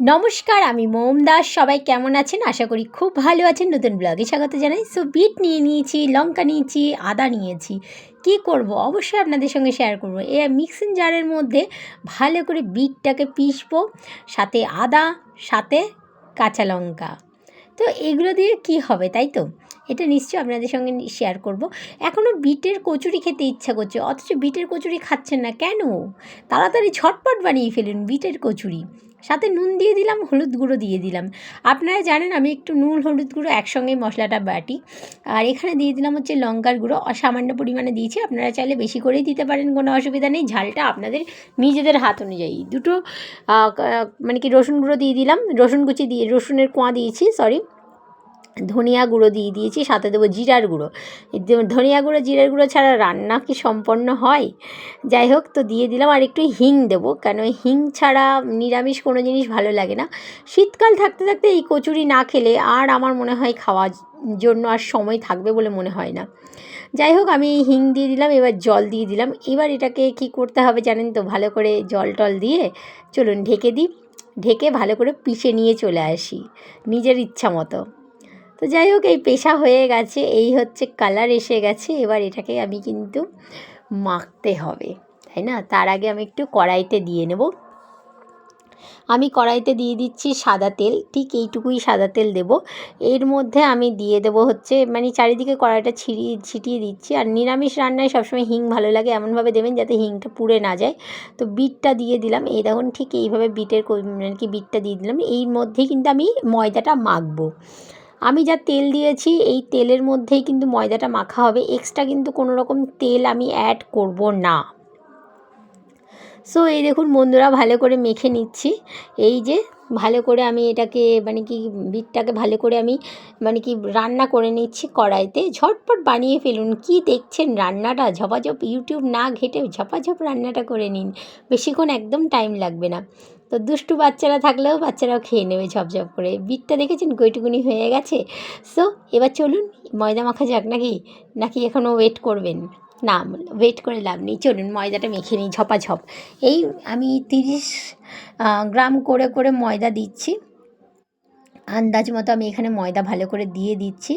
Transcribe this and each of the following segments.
নমস্কার, আমি মোম দাস। সবাই কেমন আছেন? আশা করি খুব ভালো আছেন। নতুন ব্লগে স্বাগত জানাই। সো বিট নিয়ে নিয়েছি, লঙ্কা নিয়েছি, আদা নিয়েছি। কি করব? অবশ্যই আপনাদের সঙ্গে শেয়ার করব। এ মিক্সিং জারের মধ্যে ভালো করে বিটটাকে পিসবো সাথে আদা, সাথে কাঁচা লঙ্কা। তো এগুলো দিয়ে কি হবে তাই তো? এটা নিশ্চয়ই আপনাদের সঙ্গে শেয়ার করব। এখনও বিটের কচুরি খেতে ইচ্ছা করছে, অথচ বিটের কচুরি খাচ্ছেন না কেন? তাড়াতাড়ি ছটপট বানিয়ে ফেলুন বিটের কচুরি। সাথে নুন দিয়ে দিলাম, হলুদ গুঁড়ো দিয়ে দিলাম। আপনারা জানেন আমি একটু নুন, হলুদ গুঁড়ো একসঙ্গে মশলাটা বাটি। আর এখানে দিয়ে দিলাম হচ্ছে লঙ্কার গুঁড়ো। অসামান্য পরিমাণে দিয়েছি। আপনারা চাইলে বেশি করেই দিতে পারেন, কোনো অসুবিধা নেই। ঝালটা আপনাদের নিজেদের হাত অনুযায়ী। দুটো মানে কি রসুন গুঁড়ো দিয়ে দিলাম। রসুন কুচি দিয়ে, রসুনের কোঁয়া দিয়েছি সরি ধনিয়া গুঁড়ো দিয়ে দিয়েছি, সাথে দেবো জিরার গুঁড়ো। ধনিয়া গুঁড়ো, জিরার গুঁড়ো ছাড়া রান্না কি সম্পন্ন হয়? যাই হোক, তো দিয়ে দিলাম, আর একটু হিং দেবো কেন হিং ছাড়া নিরামিষ কোনো জিনিস ভালো লাগে না। শীতকাল থাকতে থাকতে এই কচুরি না খেলে আর আমার মনে হয় খাওয়ার জন্য আর সময় থাকবে বলে মনে হয় না। যাই হোক, আমি হিং দিয়ে দিলাম, এবার জল দিয়ে দিলাম। এবার এটাকে কি করতে হবে জানেন তো, ভালো করে জল টল দিয়ে চলুন ঢেকে দিই। ঢেকে ভালো করে পিষে নিয়ে চলে আসি, নিজের ইচ্ছা মতো। তো যাই হোক, এই পেশা হয়ে গেছে, এই হচ্ছে কালার এসে গেছে, এবার এটাকে আমি কিন্তু মাখতে হবে, তাই না? তার আগে আমি একটু কড়াইতে দিয়ে নেব। আমি কড়াইতে দিয়ে দিচ্ছি সাদা তেল, ঠিক এইটুকুই সাদা তেল দেব। এর মধ্যে আমি দিয়ে দেব হচ্ছে মানে চারিদিকে কড়াইটা ছিড়িয়ে ছিটিয়ে দিচ্ছি, আর নিরামিষ রান্নায় সবসময় হিং ভালো লাগে, এমনভাবে দেবেন যাতে হিংটা পুড়ে না যায়। তো বিটটা দিয়ে দিলাম, এই দেখুন ঠিক এইভাবে বিটের মানে কি বিটটা দিয়ে দিলাম এই মধ্যেই কিন্তু আমি ময়দাটা মাখবো। আমি যা তেল দিয়েছি, এই তেলের মধ্যেই কিন্তু ময়দাটা মাখা হবে। এক্সট্রা কিন্তু কোনো রকম তেল আমি অ্যাড করব না। সো এই দেখুন বন্ধুরা, ভালো করে মেখে নিচ্ছি। এই যে ভালো করে আমি এটাকে মানে কি বিটটাকে ভালো করে আমি মানে কি রান্না করে নিচ্ছি কড়াইতে। ঝটপট বানিয়ে ফেলুন, কি দেখছেন রান্নাটা? ঝপাঝপ ইউটিউব না ঘেটে ঝপাঝপ রান্নাটা করে নিন, বেশিক্ষণ একদম টাইম লাগবে না। তো দুষ্টু বাচ্চারা থাকলেও বাচ্চারাও খেয়ে নেবে ঝপঝপ করে। বিটটা দেখেছেন কইটুকুনি হয়ে গেছে? সো এবার চলুন, ময়দা মাখা যাক নাকি? নাকি এখনও ওয়েট করবেন? না ওয়েট করে লাভ নেই। চলুন, ময়দাটা মেখে নিই, ঝপাঝপ। এই আমি তিরিশ গ্রাম করে করে ময়দা দিচ্ছি। আন্দাজ মতো আমি এখানে ময়দা ভালো করে দিয়ে দিচ্ছি।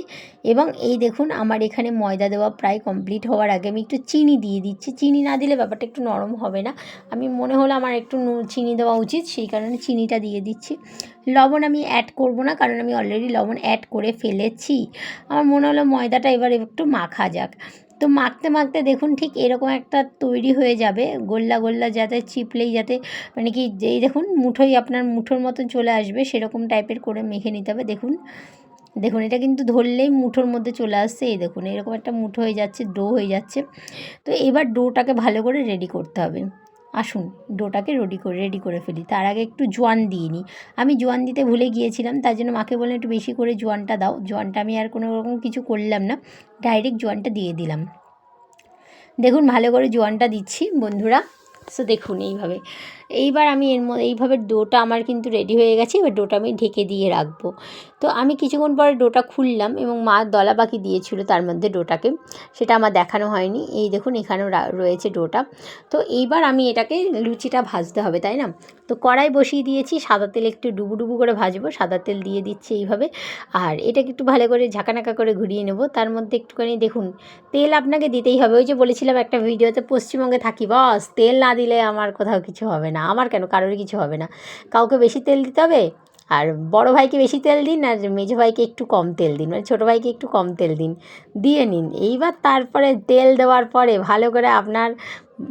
এবং এই দেখুন, আমার এখানে ময়দা দেওয়া প্রায় কমপ্লিট হওয়ার আগে আমি একটু চিনি দিয়ে দিচ্ছি। চিনি না দিলে ব্যাপারটা একটু নরম হবে না। আমি মনে হলো আমার একটু চিনি দেওয়া উচিত, সেই কারণে চিনিটা দিয়ে দিচ্ছি। লবণ আমি অ্যাড করব না, কারণ আমি অলরেডি লবণ অ্যাড করে ফেলেছি। আমার মনে হলো ময়দাটা এবার একটু মাখা যাক। তো মাখতে মাখতে দেখুন ঠিক এরকম একটা তৈরি হয়ে যাবে। গোল্লা গোল্লা যাতে চিপলেই যাতে মানে কি যেই দেখুন মুঠোই আপনার মুঠোর মতন চলে আসবে, সেরকম টাইপের করে মেখে নিতে হবে। দেখুন দেখুন এটা কিন্তু ধরলেই মুঠোর মধ্যে চলে আসছে। এই দেখুন, এরকম একটা মুঠো হয়ে যাচ্ছে, ডো হয়ে যাচ্ছে। তো এবার ডোটাকে ভালো করে রেডি করতে হবে। আসুন, ডোটাকে রেডি করে রেডি করে ফেলি। তার আগে একটু জোয়ান দিয়ে নিই। আমি জোয়ান দিতে ভুলে গিয়েছিলাম, তার জন্য মাকে বললাম, একটু বেশি করে জোয়ানটা দাও। জোয়ানটা আমি আর কোনো রকম কিছু করলাম না ডাইরেক্ট জোয়ানটা দিয়ে দিলাম। দেখুন, ভালো করে জোয়ানটা দিচ্ছি, বন্ধুরা। সো দেখুন এইভাবে। এইবার আমি এর মধ্যে এইভাবে ডোটা আমার কিন্তু রেডি হয়ে গেছে। এবার ডোটা আমি ঢেকে দিয়ে রাখব। তো আমি কিছুক্ষণ পরে ডোটা খুললাম এবং মা দলা বাকি দিয়েছিল তার মধ্যে ডোটাকে। সেটা আমার দেখানো হয়নি। এই দেখুন এখানেও রয়েছে ডোটা। তো এইবার আমি এটাকে লুচিটা ভাজতে হবে, তাই না? তো কড়াই বসিয়ে দিয়েছি। সাদা তেল একটু ডুবু ডুবু করে ভাজবো। সাদা তেল দিয়ে দিচ্ছি এইভাবে। আর এটাকে একটু ভালো করে ঝাঁকানাকা করে ঘুরিয়ে নেব। তার মধ্যে একটুখানি দেখুন, তেল আপনাকে দিতেই হবে। ওই যে বলেছিলাম একটা ভিডিওতে, পশ্চিমবঙ্গে থাকি, বস, তেল না দিলে আমার কোথাও কিছু হবে না। আমার কেন? কারোর কিছু হবে না। কাউকে বেশি তেল দিতে হবে? আর বড় ভাইকে বেশি তেল দিন আর মেজো ভাইকে একটু কম তেল দিন। মানে ছোটো ভাইকে একটু কম তেল দিন। দিয়ে নিন। এইবার তারপরে তেল দেওয়ার পরে ভালো করে আপনার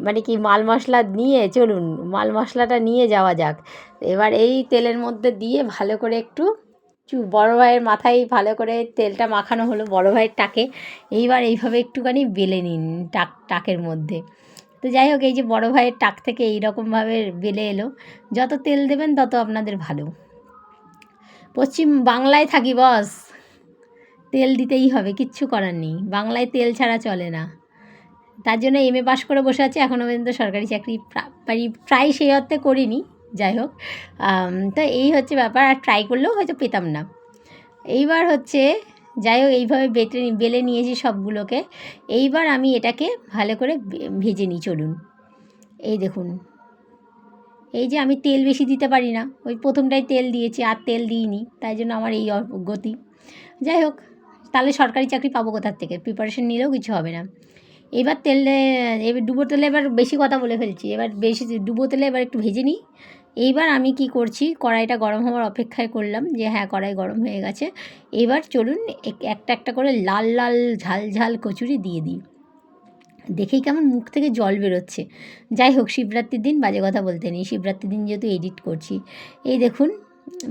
মানে কি মাল মশলা নিয়ে চলুন, মাল মশলাটা নিয়ে যাওয়া যাক। এবার এই তেলের মধ্যে দিয়ে ভালো করে একটু বড়ো ভাইয়ের মাথায় ভালো করে তেলটা মাখানো হলো বড় ভাইয়ের টাকে। এইবার এইভাবে একটুখানি বেলে নিন টাক, টাকের মধ্যে। তো যাই হোক, এই যে বড়ো ভাইয়ের টাক থেকে এইরকমভাবে বেলে এলো। যত তেল দেবেন তত আপনাদের ভালো। পশ্চিম বাংলায় থাকি, বস। তেল দিতেই হবে, কিচ্ছু করার নেই। বাংলায় তেল ছাড়া চলে না। তার জন্য এম এ পাশ করে বসে আছে। এখনও পর্যন্ত সরকারি চাকরি প্রায় সেই অর্থে করিনি, যাই হোক। তো এই হচ্ছে ব্যাপার। আর ট্রাই করলেও হয়তো পেতাম না। এইবার হচ্ছে যাই হোক, এইভাবে বেটে বেলে নিয়েছি সবগুলোকে। এইবার আমি এটাকে ভালো করে ভেজে নিই, চলুন। এই দেখুন। এই যে আমি তেল বেশি দিতে পারি না। ওই প্রথমটাই তেল দিয়েছি, আর তেল দিইনি, তাই জন্য আমার এই গতি। যাই হোক, তাহলে সরকারি চাকরি পাবো কোথার থেকে? প্রিপারেশন নিলেও কিছু হবে না। এবার তেলে, এবার ডুবো তেলে এবার বেশি কথা বলে ফেলছি। এবার বেশি ডুবো তেলে এবার একটু ভেজে নিই। এইবার আমি কি করছি, কড়াইটা গরম হওয়ার অপেক্ষায় করলাম যে হ্যাঁ কড়াই গরম হয়ে গেছে। এবার চলুন এক- একটা একটা করে লাল লাল, ঝাল ঝাল কচুরি দিয়ে দিই। দেখেই কেমন মুখ থেকে জল বেরোচ্ছে। যাই হোক, শিবরাত্রির দিন বাজে কথা বলতে নেই। শিবরাত্রির দিন যেহেতু এডিট করছি। এই দেখুন,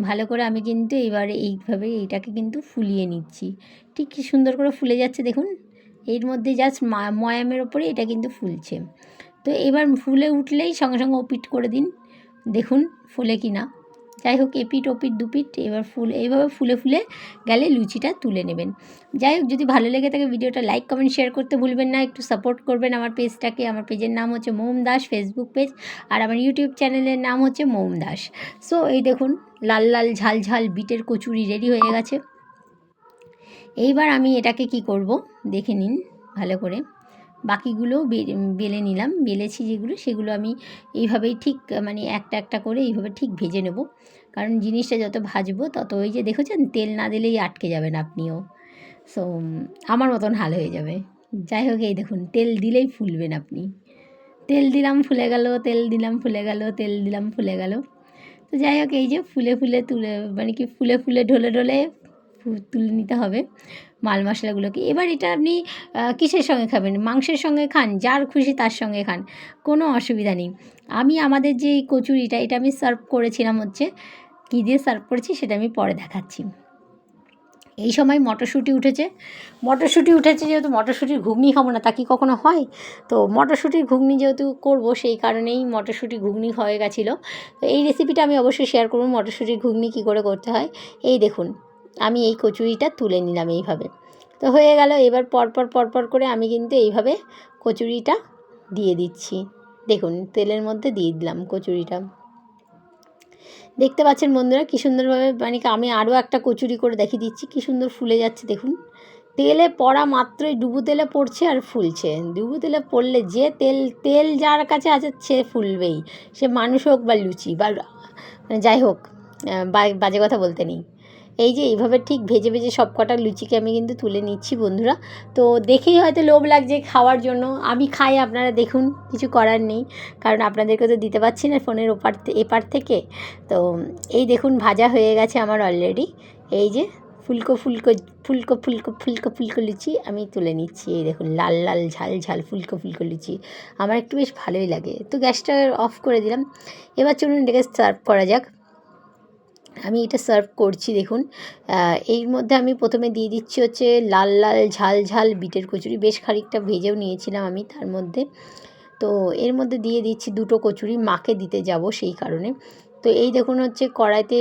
ভালো করে আমি কিন্তু এবার এইভাবে এইটাকে কিন্তু ফুলিয়ে নিচ্ছি। ঠিক কি সুন্দর করে ফুলে যাচ্ছে দেখুন। এর মধ্যে জাস্ট ময়ামের ওপরে এটা কিন্তু ফুলছে। তো এবার ফুলে উঠলেই সঙ্গে সঙ্গে ওপিট করে দিন। দেখুন ফুলে কি না যাই হোক এপিট ওপিট দুপিট এবার ফুল, এইভাবে ফুলে ফুলে গেলে লুচিটা তুলে নেবেন। যাই হোক, যদি ভালো লেগে থাকে ভিডিওটা লাইক কমেন্ট শেয়ার করতে ভুলবেন না। একটু সাপোর্ট করবেন আমার পেজটাকে আমার পেজের নাম হচ্ছে মোম দাস ফেসবুক পেজ আর আমার ইউটিউব চ্যানেলের নাম হচ্ছে মোম দাস। সো এই দেখুন, লাল লাল ঝাল ঝাল বিটের কচুরি রেডি হয়ে গেছে। এইবার আমি এটাকে কি করব? দেখে নিন ভালো করে। বাকিগুলোও বে- বেলে নিলাম। বেলেছি যেগুলো, সেগুলো আমি এইভাবেই ঠিক মানে একটা একটা করে এইভাবে ঠিক ভেজে নেব। কারণ জিনিসটা যত ভাজবো, তত ওই যে দেখেছেন, তেল না দিলেই আটকে যাবেন আপনিও। সো আমার মতন হাল হয়ে যাবে। যাই হোক, এই দেখুন, তেল দিলেই ফুলবেন আপনি। তেল দিলাম, ফুলে গেল, তেল দিলাম, ফুলে গেল, তেল দিলাম, ফুলে গেল। তো যাই হোক, এই যে ফুলে ফুলে তুলে মানে কি ফুলে ফুলে, ঢলে ঢলে তুলে নিতে হবে। মাল মশলাগুলোকে। এবার এটা আপনি কিসের সঙ্গে খাবেন? মাংসের সঙ্গে খান, যার খুশি তার সঙ্গে খান। কোনো অসুবিধা নেই। আমি আমাদের যে কচুরিটা, এটা আমি সার্ভ করেছিলাম হচ্ছে, কী দিয়ে সার্ভ করেছি সেটা আমি পরে দেখাচ্ছি। এই সময় মটরশুঁটি উঠেছে। মটরশুঁটি উঠেছে যেহেতু মটরশুঁটির ঘুগনি খাব না, তা কি কখনো হয়? তো মটরশুঁটির ঘুগনি যেহেতু করব, সেই কারণেই মটরশুঁটি ঘুগনি হয়ে গেছিল। তো এই রেসিপিটা আমি অবশ্যই শেয়ার করব, মটরশুঁটির ঘুগনি কী করে করতে হয়। এই দেখুন। আমি এই কচুরিটা তুলে নিলাম এইভাবে। তো হয়ে গেল, এবার পরপর পরপর করে আমি কিন্তু এইভাবে কচুরিটা দিয়ে দিচ্ছি। দেখুন, তেলের মধ্যে দিয়ে দিলাম কচুরিটা। দেখতে পাচ্ছেন বন্ধুরা কী সুন্দরভাবে মানে আমি আরও একটা কচুরি করে দেখিয়ে দিচ্ছি, কী সুন্দর ফুলে যাচ্ছে, দেখুন। তেলে পড়া মাত্রই ডুবু তেলে পড়ছে আর ফুলছে। ডুবু তেলে পড়লে যে তেল তেল যার কাছে আছে সে ফুলবেই। সে মানুষ হোক বা লুচি বা মানে যাই হোক বাজে কথা বলতে নেই। এই যে এইভাবে ঠিক ভেজে ভেজে সব কটা লুচিকে আমি কিন্তু তুলে নিচ্ছি, বন্ধুরা। তো দেখেই হয়তো লোভ লাগছে খাওয়ার জন্য। আমি খাই, আপনারা দেখুন, কিছু করার নেই। কারণ আপনাদেরকে তো দিতে পারছি না ফোনের ওপার এপার থেকে। তো এই দেখুন, ভাজা হয়ে গেছে আমার অলরেডি এই যে ফুলকো ফুলকো ফুলকো ফুলকো ফুলকো ফুলকো লুচি আমি তুলে নিচ্ছি। এই দেখুন, লাল লাল ঝাল ঝাল ফুলকো ফুলকো লুচি। আমার একটু বেশ ভালোই লাগে। তো গ্যাসটা অফ করে দিলাম। এবার চলুন, এটাকে সার্ভ করা যাক। আমি এটা সার্ভ করছি, দেখুন। এর মধ্যে আমি প্রথমে দিয়ে দিচ্ছি হচ্ছে লাল লাল, ঝাল ঝাল বিটের কচুরি। বেশ খানিকটা ভেজেও নিয়েছিলাম আমি তার মধ্যে। তো এর মধ্যে দিয়ে দিচ্ছি দুটো কচুরি, মাকে দিতে যাব সেই কারণে। তো এই দেখুন হচ্ছে কড়াইতে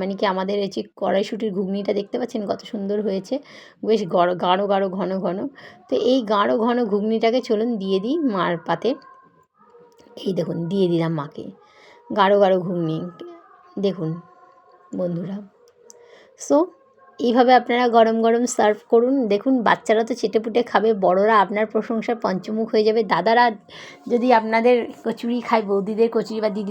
মানে কি আমাদের এই যে কড়াইশুটির ঘুগনিটা দেখতে পাচ্ছেন কত সুন্দর হয়েছে? বেশ গড়, গাঢ় গাঢ়, ঘন ঘন। তো এই গাঢ়, ঘন ঘুগনিটাকে চলুন দিয়ে দিই মার পাতে। এই দেখুন, দিয়ে দিলাম মাকে। গাঢ় গাঢ় ঘুগনি। দেখুন বন্ধুরা। সো এইভাবে আপনারা গরম গরম সার্ভ করুন। দেখুন, বাচ্চারা তো চেটেপুটে খাবে, বড়রা আপনার প্রশংসার পঞ্চমুখ হয়ে যাবে। দাদারা যদি আপনাদের কচুরি খায়, বৌদিদের কচুরি বা দিদি